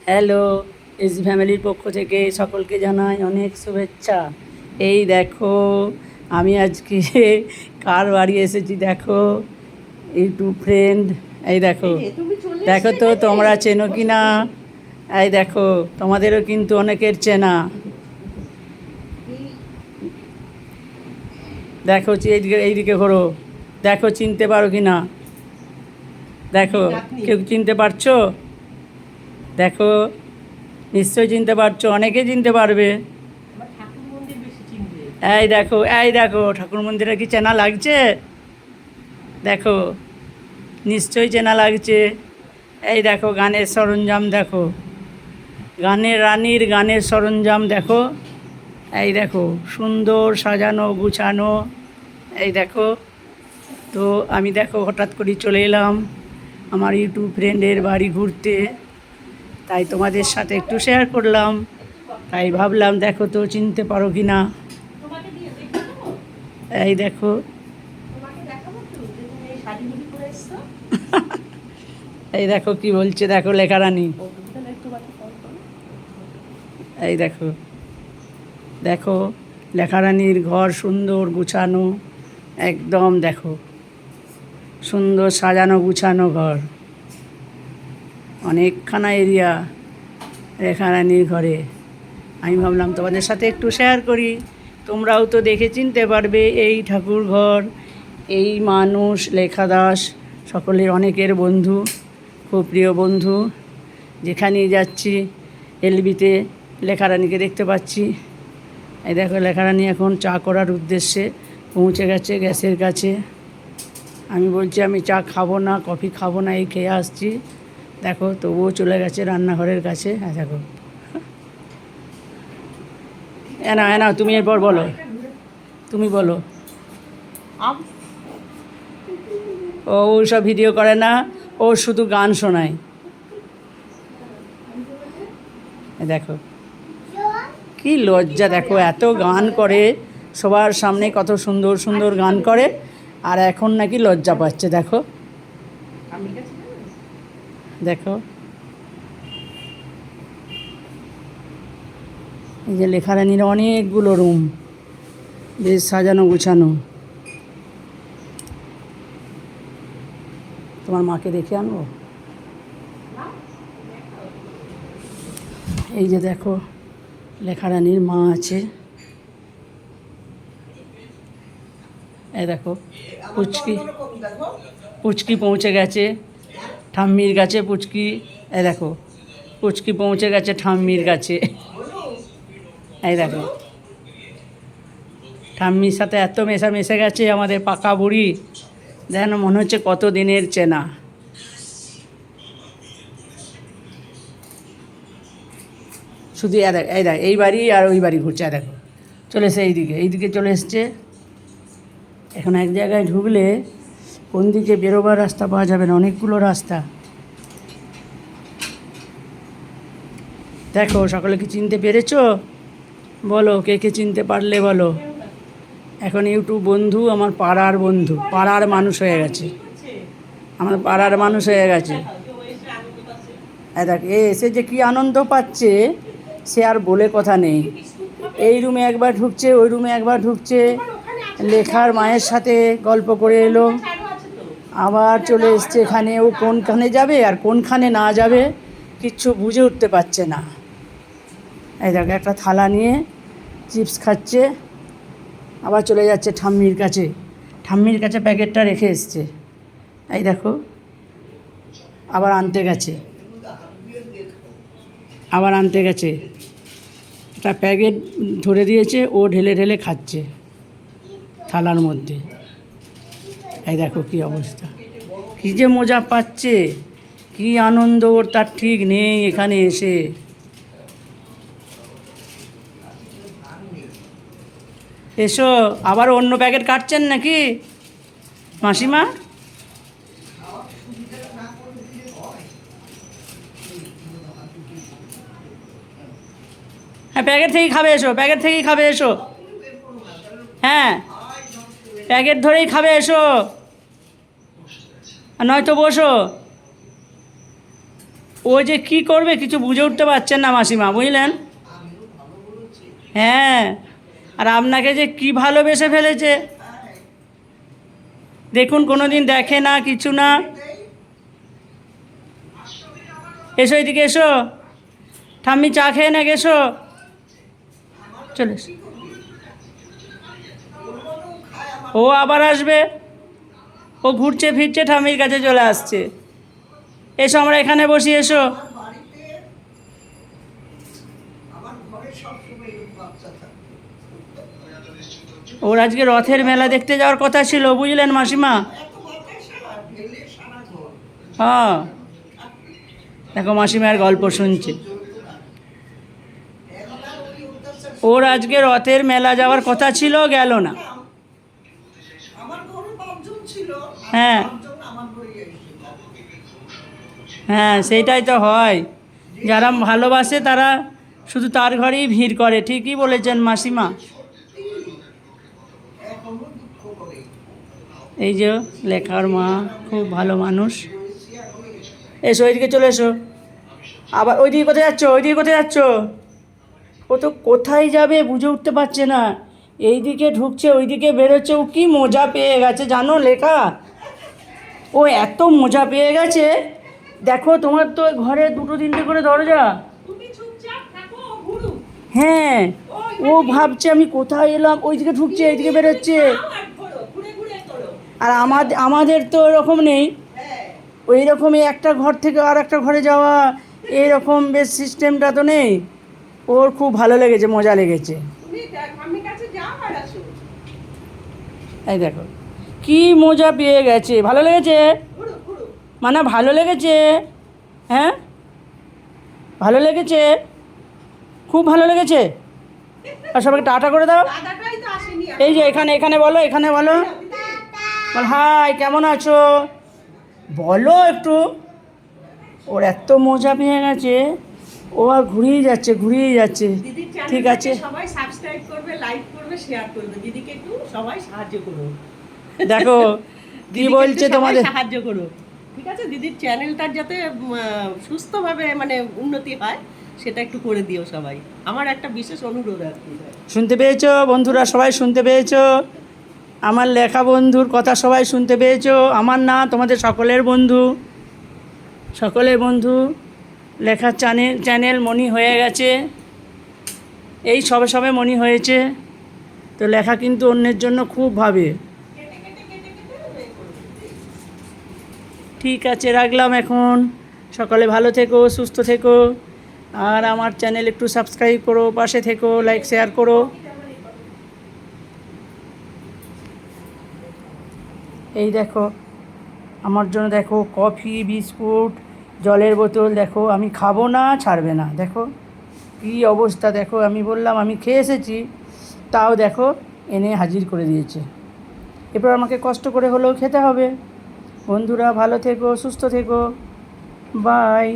Hello S ফ্যামিলির পক্ষ থেকে সকলকে জানাই অনেক শুভেচ্ছা। এই দেখো আমি আজকে কার বাড়ি এসেছি দেখো? ইউটিউব ফ্রেন্ড এই দেখো। দেখো তো তোমরা চেনো কি না এই দেখো তোমাদেরও কিন্তু অনেকের চেনা। দেখো এইদিকে এইদিকে ঘোরো। দেখো চিনতে পারো কি না দেখো কেউ চিনতে পারছ? দেখো, নিশ্চয়ই চিনতে পারছ অনেকে চিনতে পারবে। এই দেখো এই দেখো, ঠাকুর মন্দিরে কি চেনা লাগছে? দেখো, নিশ্চয়ই চেনা লাগছে। এই দেখো, গানের সরঞ্জাম দেখো। গানের রানীর গানের সরঞ্জাম দেখো। এই দেখো, সুন্দর সাজানো, গুছানো। এই দেখো, তো আমি দেখো, হঠাৎ করে চলে এলাম আমার ইউটিউব ফ্রেন্ডের বাড়ি ঘুরতে। তাই তোমাদের সাথে একটু শেয়ার করলাম। তাই ভাবলাম, দেখো তো, চিনতে পারো কি না এই দেখো। এই দেখো কি বলছে, দেখো লেখারানি। এই দেখো। দেখো, লেখারানির ঘর সুন্দর গুছানো, একদম দেখো। সুন্দর সাজানো গুছানো ঘর। অনেকখানা এরিয়া রেখারানির ঘরে। আমি ভাবলাম তোমাদের সাথে একটু শেয়ার করি। তোমরাও তো দেখে চিনতে পারবে, এই ঠাকুর ঘর, এই মানুষ, লেখা দাস, সকলের অনেকের বন্ধু, খুব প্রিয় বন্ধু। যেখানেই যাচ্ছি, এলবিতে লেখারানিকে দেখতে পাচ্ছি। এই দেখো লেখারানি এখন চা করার উদ্দেশ্যে পৌঁছে গেছে গ্যাসের কাছে। আমি বলছি, আমি চা খাব না, কফি খাব না, এই খেয়ে আসছি। দেখো, তবুও চলে গেছে রান্নাঘরের কাছে। হ্যাঁ দেখো। এনা এনা তুমি এরপর বলো। তুমি বলো। ও সব ভিডিও করে না, ও শুধু গান শোনায়। দেখো। কি লজ্জা, দেখো, এত গান করে, সবার সামনে কত সুন্দর সুন্দর গান করে, আর এখন নাকি লজ্জা পাচ্ছে, দেখো। দেখো। এই যে লেখারানির অনেকগুলো রুম, বেশ সাজানো গুছানো। তোমার মাকে দেখে আনব? এই যে দেখো, লেখারানির মা আছে। এই দেখো, পুচকি পুচকি পৌঁছে গেছে। ঠাম্মির কাছে পুচকি, এই দেখো, পুচকি পৌঁছে গেছে ঠাম্মির কাছে। এই দেখো, ঠাম্মির সাথে এত মেশা মিশে গেছে আমাদের পাকা বুড়ি, যেন মনে হচ্ছে কত দিনের চেনা। শুধু এই দেখ, এই বাড়ি আর ওই বাড়ি ঘুরছে দেখো। চলে এসে এইদিকে এইদিকে চলে এসছে। এখন এক জায়গায় ঢুকলে কোন দিকে বেরোবার রাস্তা পাওয়া যাবে না, অনেকগুলো রাস্তা। দেখো, সকলে কি চিনতে পেরেছ? বলো, কে কে চিনতে পারলে বলো। এখন ইউটিউব বন্ধু, আমার পাড়ার বন্ধু। পাড়ার মানুষ হয়ে গেছে। আমার পাড়ার মানুষ হয়ে গেছে। দেখ, এ এসে যে কি আনন্দ পাচ্ছে, সে আর বলে কথা নেই। এই রুমে একবার ঢুকছে, ওই রুমে একবার ঢুকছে। লেখার মায়ের সাথে গল্প করে এলো। আবার চলে এসছে এখানে, ও কোনখানে যাবে আর কোনখানে না যাবে কিচ্ছু বুঝে উঠতে পারছে না। এই দেখো, একটা থালা নিয়ে চিপস খাচ্ছে, আবার চলে যাচ্ছে ঠাম্মির কাছে। ঠাম্মির কাছে প্যাকেটটা রেখে এসছে। এই দেখো, আবার আনতে গেছে। আবার আনতে গেছে। একটা প্যাকেট ধরে দিয়েছে, ও ঢেলে ঢেলে খাচ্ছে থালার মধ্যে। এই দেখো কি অবস্থা। কী যে মজা পাচ্ছে, কি আনন্দ ওর, তার ঠিক নেই এখানে এসে। এসো, আবার অন্য প্যাকেট কাটছেন নাকি? মাসিমা? হ্যাঁ প্যাকেট থেকেই খাবে এসো, প্যাকেট থেকেই খাবে এসো। হ্যাঁ প্যাকেট ধরেই খাবে এসো। আর নয়তো বসো। ও যে কি করবে কিছু বুঝে উঠতে পারছেন না মাসিমা, বুঝলেন? হ্যাঁ আর আপনাকে যে কি ভালোবেসে ফেলেছে? দেখুন কোনো দিন দেখে না, কিছু না। এসো এদিকে এসো। ঠাম্মি, চা খেয়ে না এসো। চলে। ও আবার আসবে। ও ঘুরছে, ফিরছে ঠামির কাছে চলে আসছে। এসো, আমরা এখানে বসি, এসো। ওর আজকে রথের মেলা দেখতে যাওয়ার কথা ছিল, বুঝলেন মাসিমা? হ্যাঁ। দেখো, মাসিমার গল্প শুনছে। ওর আজকে রথের মেলা যাওয়ার কথা ছিল, গেল না আমার ঘরে পাঁচজন ছিল আর হ্যাঁ। হ্যাঁ সেইটাই তো হয়। যারা ভালোবাসে তারা শুধু তার ঘরেই ভিড় করে, ঠিকই বলেছেন মাসিমা। এই যে লেখার মা, খুব ভালো মানুষ। এসো, ওইদিকে চলে এসো। আবার ওইদিকে কোথায় যাচ্ছ? ওইদিকে কোথায় যাচ্ছ? ও তো কোথায় যাবে বুঝে উঠতে পারছে না। এইদিকে ঢুকছে, ওইদিকে বেরোচ্ছে। ও কি মজা পেয়ে গেছে, জানো লেখা? ও এত মজা পেয়ে গেছে। দেখো তোমার তো ঘরে দুটো তিনটে করে দরজা। হ্যাঁ ও ভাবছে আমি কোথায় এলাম ওইদিকে ঢুকছে এইদিকে বেরোচ্ছে। আর আমাদের আমাদের তো এরকম নেই। হ্যাঁ। ওই রকমই একটা ঘর থেকে আর একটা ঘরে যাওয়া এইরকম বেশ সিস্টেমটা তো নেই। ওর খুব ভালো লেগেছে মজা লেগেছে। এই দেখো। কি মজা পেয়ে গেছে? ভালো লেগেছে? মানে ভালো লেগেছে? হ্যাঁ? ভালো লেগেছে? খুব ভালো লেগেছে? আর সবাইকে টাটা করে দাও। এই যে এখানে এখানে বলো এখানে বলো। বল হাই কেমন আছো? বলো একটু। ওর এত মজা পেয়ে গেছে। ও আর ঘুরিয়ে যাচ্ছে ঘুরিয়ে যাচ্ছে। ঠিক আছে। সবাই সাবস্ক্রাইব করবে লাইক করবে শেয়ার করবে। দিদিকে একটু সবাই সাহায্য করো দেখো কি বলছে তোমাদের? সাহায্য করো। ঠিক আছে? দিদির চ্যানেলটার যাতে সুস্থভাবে মানে উন্নতি হয় সেটা একটু করে দিও সবাই। আমার একটা বিশেষ অনুরোধ আর কি। শুনতে পেয়েছ বন্ধুরা? সবাই শুনতে পেয়েছ? আমার লেখা বন্ধুর কথা সবাই শুনতে পেয়েছ? আমার না তোমাদের সকলের বন্ধু। সকলের বন্ধু। লেখার চ্যানেল চ্যানেল মনি হয়ে গেছে। এই সবে সবে মনি হয়েছে। তো লেখা কিন্তু অন্যের জন্য খুব ভাবে। ঠিক আছে, রাখলাম এখন। সকালে ভালো থেকো, সুস্থ থেকো। আর আমার চ্যানেল একটু সাবস্ক্রাইব করো, পাশে থেকো, লাইক, শেয়ার করো। এই দেখো, আমার জন্য দেখো কফি, বিস্কুট, জলের বোতল, দেখো, আমি খাব না, ছাড়বে না, দেখো। কী অবস্থা, দেখো, আমি বললাম, আমি খেয়ে এসেছি, তাও দেখো, এনে হাজির করে দিয়েছে। এরপর আমাকে কষ্ট করে হলেও খেতে হবে। বন্ধুরা ভালো থেকো সুস্থ থেকো। বাই